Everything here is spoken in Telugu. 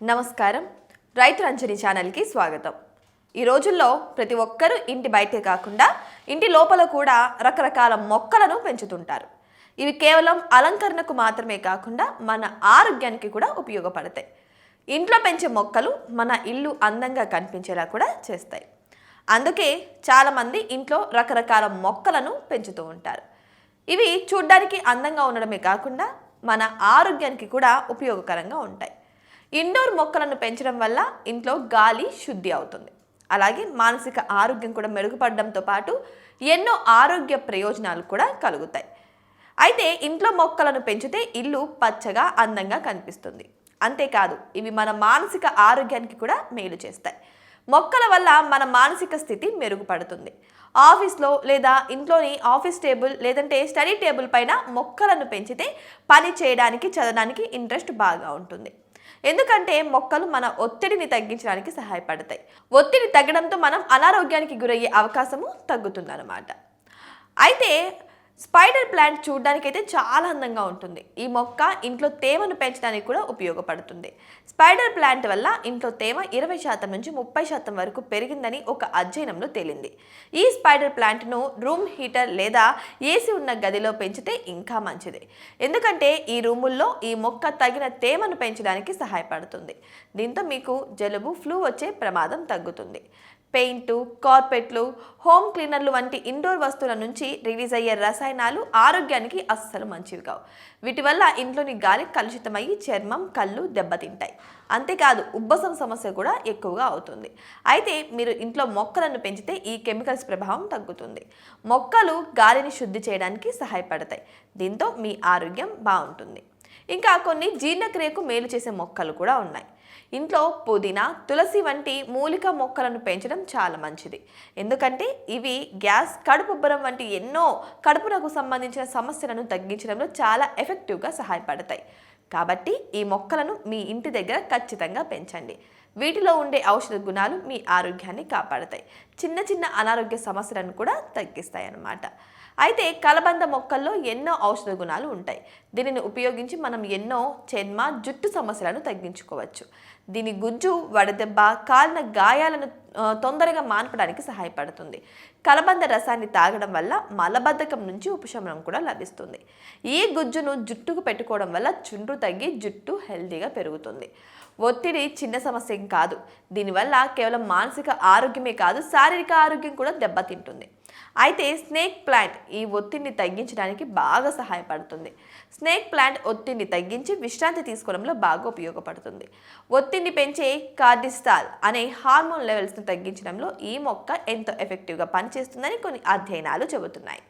నమస్కారం. రైతు రంజని ఛానల్కి స్వాగతం. ఈ రోజుల్లో ప్రతి ఒక్కరూ ఇంటి బయటే కాకుండా ఇంటి లోపల కూడా రకరకాల మొక్కలను పెంచుతుంటారు. ఇవి కేవలం అలంకరణకు మాత్రమే కాకుండా మన ఆరోగ్యానికి కూడా ఉపయోగపడతాయి. ఇంట్లో పెంచే మొక్కలు మన ఇల్లు అందంగా కనిపించేలా కూడా చేస్తాయి. అందుకే చాలామంది ఇంట్లో రకరకాల మొక్కలను పెంచుతూ ఉంటారు. ఇవి చూడ్డానికి అందంగా ఉండడమే కాకుండా మన ఆరోగ్యానికి కూడా ఉపయోగకరంగా ఉంటాయి. ఇండోర్ మొక్కలను పెంచడం వల్ల ఇంట్లో గాలి శుద్ధి అవుతుంది. అలాగే మానసిక ఆరోగ్యం కూడా మెరుగుపడడంతో పాటు ఎన్నో ఆరోగ్య ప్రయోజనాలు కూడా కలుగుతాయి. అయితే ఇంట్లో మొక్కలను పెంచితే ఇల్లు పచ్చగా అందంగా కనిపిస్తుంది. అంతేకాదు ఇవి మన మానసిక ఆరోగ్యానికి కూడా మేలు చేస్తాయి. మొక్కల వల్ల మన మానసిక స్థితి మెరుగుపడుతుంది. ఆఫీస్లో లేదా ఇంట్లోని ఆఫీస్ టేబుల్ లేదంటే స్టడీ టేబుల్ పైన మొక్కలను పెంచితే పని చేయడానికి చదవడానికి ఇంట్రెస్ట్ బాగా ఉంటుంది. ఎందుకంటే మొక్కలు మన ఒత్తిడిని తగ్గించడానికి సహాయపడతాయి. ఒత్తిడి తగ్గడంతో మనం అనారోగ్యానికి గురయ్యే అవకాశము తగ్గుతుందన్నమాట. అయితే స్పైడర్ ప్లాంట్ చూడడానికైతే చాలా అందంగా ఉంటుంది. ఈ మొక్క ఇంట్లో తేమను పెంచడానికి కూడా ఉపయోగపడుతుంది. స్పైడర్ ప్లాంట్ వల్ల ఇంట్లో తేమ ఇరవై శాతం నుంచి ముప్పై శాతం వరకు పెరిగిందని ఒక అధ్యయనంలో తేలింది. ఈ స్పైడర్ ప్లాంట్ను రూమ్ హీటర్ లేదా ఏసీ ఉన్న గదిలో పెంచితే ఇంకా మంచిది. ఎందుకంటే ఈ రూముల్లో ఈ మొక్క తగిన తేమను పెంచడానికి సహాయపడుతుంది. దీంతో మీకు జలుబు ఫ్లూ వచ్చే ప్రమాదం తగ్గుతుంది. పెయింటు కార్పెట్లు హోమ్ క్లీనర్లు వంటి ఇండోర్ వస్తువుల నుంచి రిలీజ్ అయ్యే రసాయనాలు ఆరోగ్యానికి అస్సలు మంచివి కావు. వీటి వల్ల ఇంట్లోని గాలి కలుషితమయ్యి చర్మం కళ్ళు దెబ్బతింటాయి. అంతేకాదు ఉబ్బసం సమస్య కూడా ఎక్కువగా అవుతుంది. అయితే మీరు ఇంట్లో మొక్కలను పెంచితే ఈ కెమికల్స్ ప్రభావం తగ్గుతుంది. మొక్కలు గాలిని శుద్ధి చేయడానికి సహాయపడతాయి. దీంతో మీ ఆరోగ్యం బాగుంటుంది. ఇంకా కొన్ని జీర్ణక్రియకు మేలు చేసే మొక్కలు కూడా ఉన్నాయి. ఇంట్లో పుదీనా తులసి వంటి మూలిక మొక్కలను పెంచడం చాలా మంచిది. ఎందుకంటే ఇవి గ్యాస్ కడుపుబ్బరం వంటి ఎన్నో కడుపునకు సంబంధించిన సమస్యలను తగ్గించడంలో చాలా ఎఫెక్టివ్గా సహాయపడతాయి. కాబట్టి ఈ మొక్కలను మీ ఇంటి దగ్గర ఖచ్చితంగా పెంచండి. వీటిలో ఉండే ఔషధ గుణాలు మీ ఆరోగ్యాన్ని కాపాడతాయి. చిన్న చిన్న అనారోగ్య సమస్యలను కూడా తగ్గిస్తాయి అన్నమాట అయితే కలబంద మొక్కల్లో ఎన్నో ఔషధ గుణాలు ఉంటాయి. దీనిని ఉపయోగించి మనం ఎన్నో చర్మ జుట్టు సమస్యలను తగ్గించుకోవచ్చు. దీని గుజ్జు వడదెబ్బ కాలిన గాయాలను తొందరగా మాన్పడానికి సహాయపడుతుంది. కలబంద రసాన్ని తాగడం వల్ల మలబద్ధకం నుంచి ఉపశమనం కూడా లభిస్తుంది. ఈ గుజ్జును జుట్టుకు పెట్టుకోవడం వల్ల చుండ్రు తగ్గి జుట్టు హెల్దీగా పెరుగుతుంది. ఒత్తిడి చిన్న సమస్య ఏం కాదు. దీనివల్ల కేవలం మానసిక ఆరోగ్యమే కాదు శారీరక ఆరోగ్యం కూడా దెబ్బతింటుంది. అయితే స్నేక్ ప్లాంట్ ఈ ఒత్తిడిని తగ్గించడానికి బాగా సహాయపడుతుంది. స్నేక్ ప్లాంట్ ఒత్తిడిని తగ్గించి విశ్రాంతి తీసుకోవడంలో బాగా ఉపయోగపడుతుంది. ఒత్తిడిని పెంచే కార్డిస్టాల్ అనే హార్మోన్ లెవెల్స్ను తగ్గించడంలో ఈ మొక్క ఎంతో ఎఫెక్టివ్గా పనిచేస్తుందని కొన్ని అధ్యయనాలు చెబుతున్నాయి.